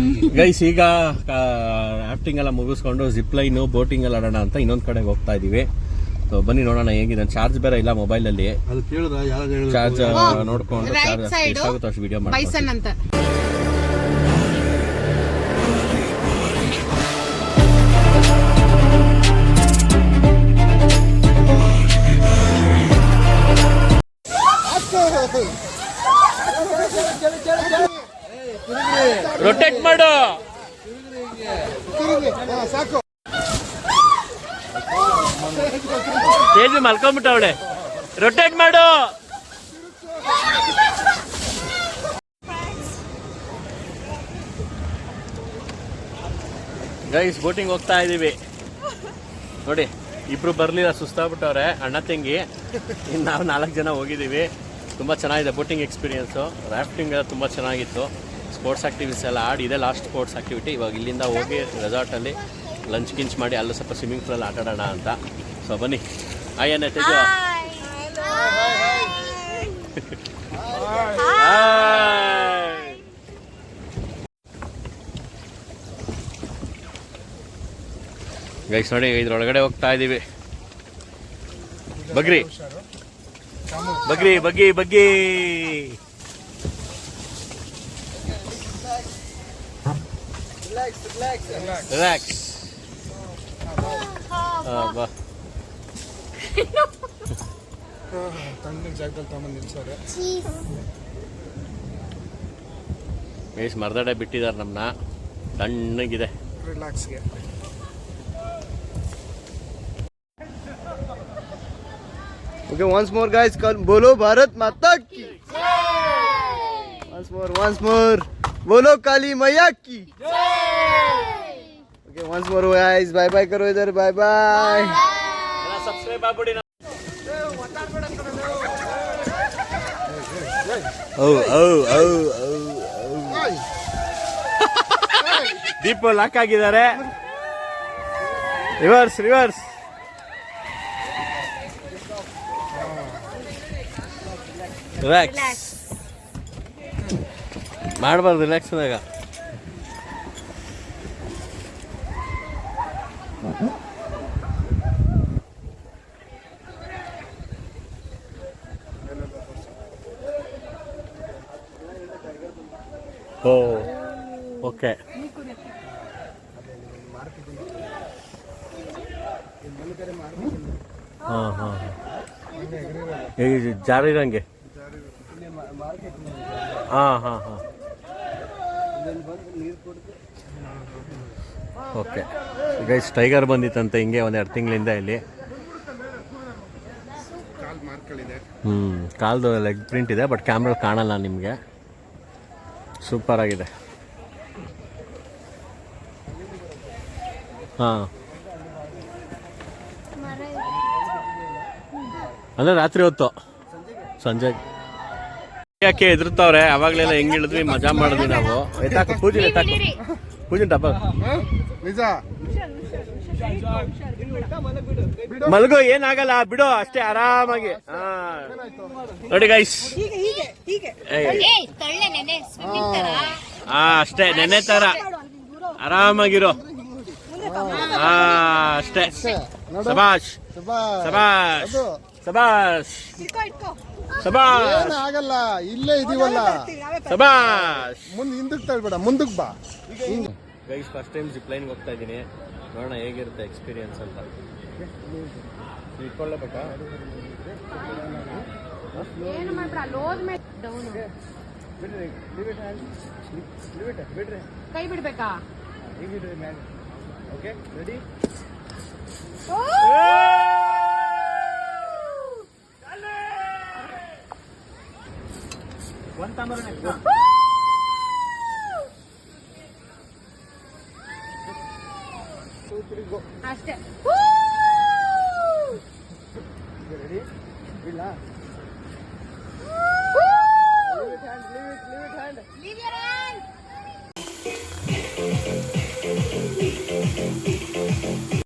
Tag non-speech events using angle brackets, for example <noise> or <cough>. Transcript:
<laughs> Guys ಈಗ ಆಫ್ಟಿಂಗ್ ಎಲ್ಲ ಮುಗಿಸ್ಕೊಂಡು ಜಿಪ್ ಲೈನು ಬೋಟಿಂಗ್ ಎಲ್ಲ ಆಡೋಣ ಅಂತ ಇನ್ನೊಂದ್ ಕಡೆಗೆ ಹೋಗ್ತಾ ಇದೀವಿ. ಸೊ ಬನ್ನಿ ನೋಡೋಣ ಹೇಗಿದೆ. ಚಾರ್ಜ್ ಬೇರೆ ಇಲ್ಲ ಮೊಬೈಲ್ ಅಲ್ಲಿ. ಅದು ಕೇಳಿದ್ರ? ಯಾರು ಚಾರ್ಜ್ ನೋಡ್ಕೊಂಡು Right ಚಾರ್ಜ್ ಆಗುತ್ತೆ ಎಷ್ಟಾಗುತ್ತೋ ಅಷ್ಟು ವಿಡಿಯೋ ಮಾಡಿ ಅಂತ. ರೊಟೇಟ್ ಮಾಡು. ತೇಜು ಮಲ್ಕೊಂಡ್ಬಿಟ್ಟವಳೆ ರೊಟೇಟ್ ಮಾಡು. ಗೈಸ್ ಬೋಟಿಂಗ್ ಹೋಗ್ತಾ ಇದೀವಿ. ನೋಡಿ, ಇಬ್ರು ಬರ್ಲಿಲ್ಲ, ಸುಸ್ತಾಗ್ಬಿಟ್ಟವ್ರೆ. ಅಣ್ಣ ತಂಗಿ. ಇನ್ನು ನಾವು ನಾಲ್ಕು ಜನ ಹೋಗಿದ್ದೀವಿ ತುಂಬ ಚೆನ್ನಾಗಿದೆ ಬೋಟಿಂಗ್ ಎಕ್ಸ್ಪೀರಿಯನ್ಸು ರಾಫ್ಟಿಂಗ್ ಎಲ್ಲ ತುಂಬ ಚೆನ್ನಾಗಿತ್ತು. ಸ್ಪೋರ್ಟ್ಸ್ ಆ್ಯಕ್ಟಿವಿಟೀಸ್ ಎಲ್ಲ ಆಡಿ ಇದೆ. ಲಾಸ್ಟ್ ಸ್ಪೋರ್ಟ್ಸ್ ಆಕ್ಟಿವಿಟಿ ಇವಾಗ ಇಲ್ಲಿಂದ ಹೋಗಿ ರೆಸಾರ್ಟಲ್ಲಿ ಲಂಚ್ ಗಿಂಚ್ ಮಾಡಿ ಅಲ್ಲೂ ಸ್ವಲ್ಪ ಸ್ವಿಮ್ಮಿಂಗ್ ಪೂಲಲ್ಲಿ ಆಟ ಆಡೋಣ ಅಂತ. ಸೊ ಬನ್ನಿ. ತೇಜು ಹಾಯ್ ಗೈಸ್ ನೋಡಿ ಇದ್ರೊಳಗಡೆ ಹೋಗ್ತಾ ಇದೀವಿ. ಬಗ್ರಿ. ಬಗ್ರಿ ಬಗ್ಗಿ ಬಗ್ಗಿ. ರಿಲ್ಯಾಕ್ಸ್ ಬಾ ತಣ್ಣಗೆ ಜಾಗದಲ್ಲಿ ತಗೊಂಡ್ ನಿಲ್ಸೋರೆ ಗೈಸ್ ಮರ್ದಡೆ ಬಿಟ್ಟಿದ್ದಾರೆ ನಮ್ಮನ್ನ ತಣ್ಣಗಿದೆ ರಿಲ್ಯಾಕ್ಸ್ಗೆ Okay, once more, guys. Call, bolo Bharat Mata ki. Once more, once more. Bolo Kali Maya ki. Okay, more guys bye bye ಕರೋ ಇದರ್ ಬೈ ಬೈ ಎಲ್ಲ ಸಬ್ಸ್ಕ್ರೈಬ್ ಆಗ್ಬಿಡಿ ಓ ಓ ಓ ಓ ದೀಪ ಲಾಕ್ ಆಗಿದ್ದಾರೆ. ರಿವರ್ಸ್ ರಿವರ್ಸ್ ರಿಲ್ಯಾಕ್ಸ್ ಮಾಡಬಾರ್ದು ರಿಲ್ಯಾಕ್ಸ್ ಆದಾಗ. ಓ ಓಕೆ ಹಾಂ ಹಾಂ ಈಗ ಜಾರಿರಂಗೆ ಹಾಂ ಹಾಂ ಹಾಂ ಓಕೆ. ಗೈಸ್ ಟೈಗರ್ ಬಂದಿತ್ತಂತೆ ಹಿಂಗೆ ಒಂದು ಎರಡು ತಿಂಗಳಿಂದ ಇಲ್ಲಿ. ಹ್ಞೂ ಕಾಲ್ದು ಲೆಗ್ ಪ್ರಿಂಟ್ ಇದೆ ಬಟ್ ಕ್ಯಾಮ್ರಲ್ಲಿ ಕಾಣಲ್ಲ ನಿಮಗೆ. ಸೂಪರ್ ಆಗಿದೆ. ಹಾಂ. ಅಂದರೆ ರಾತ್ರಿ ಹೊತ್ತು. ಸಂಜೆ. ಯಾಕೆ ಎದುರ್ತಾವ್ರೆ ಅವಾಗಲೆಲ್ಲ ಹೆಂಗ್ ಇಳಿದ್ವಿ ಮಜಾ ಮಾಡಿದ್ವಿ ನಾವು. ಎತ್ತಾಕು ಪೂಜೆ ಎತ್ತಾಕು ಪೂಜೆ ಟಪ್ಪ ನಿಜ? ಮಲ್ಗೋ ಏನಾಗಲ್ಲ ಬಿಡು ಅಷ್ಟೇ ಆರಾಮಾಗಿ. ನೋಡಿ ಗೈಸ್ ಹಾ ಅಷ್ಟೇ ನೆನೆ ತರ. ಆರಾಮಾಗಿರೋ. ಹಾ ಅಷ್ಟೇ. ಸಬಾಷ್. ಸಬಾಷ್. ಸಬಾಷ್. ಇಟ್ಕೋ ಆಗಲ್ಲ ಇಲ್ಲೇ ಇದೀವಲ್ಲ. ಸಭಾ ಮುಂದೆ ಹಿಂದಕ್ಕೆ ತಳ್ಬೇಡ ಮುಂದಕ್ಕೆ ಬಾ. ಗೈಸ್ ಫಸ್ಟ್ ಟೈಮ್ ಜಿಪ್ ಲೈನ್ಗೆ ಹೋಗ್ತಾ ಇದ್ದೀನಿ. ನೋಡೋಣ ಹೇಗಿರುತ್ತೆ ಎಕ್ಸ್ಪೀರಿಯನ್ಸ್ ಅಂತ. ಇಟ್ಕೊಳ್ಳಬೇಕಾ? ಏನು ಮಾಡ್ಬಿಡ ಅಲ್ಲಿ ಹೋದ್ಮೇಲೆ ಡೌನ್ ಕೈ ಬಿಡ್ಬೇಕಾ? ಓಕೆ ರೆಡಿ ಒಂದು ತಾಂಬರಣ ಐದು ಸೌ ತ್ರೀ ಗೋ ಅಷ್ಟೇ. ಬರ್ರಿ ಇಲ್ಲ.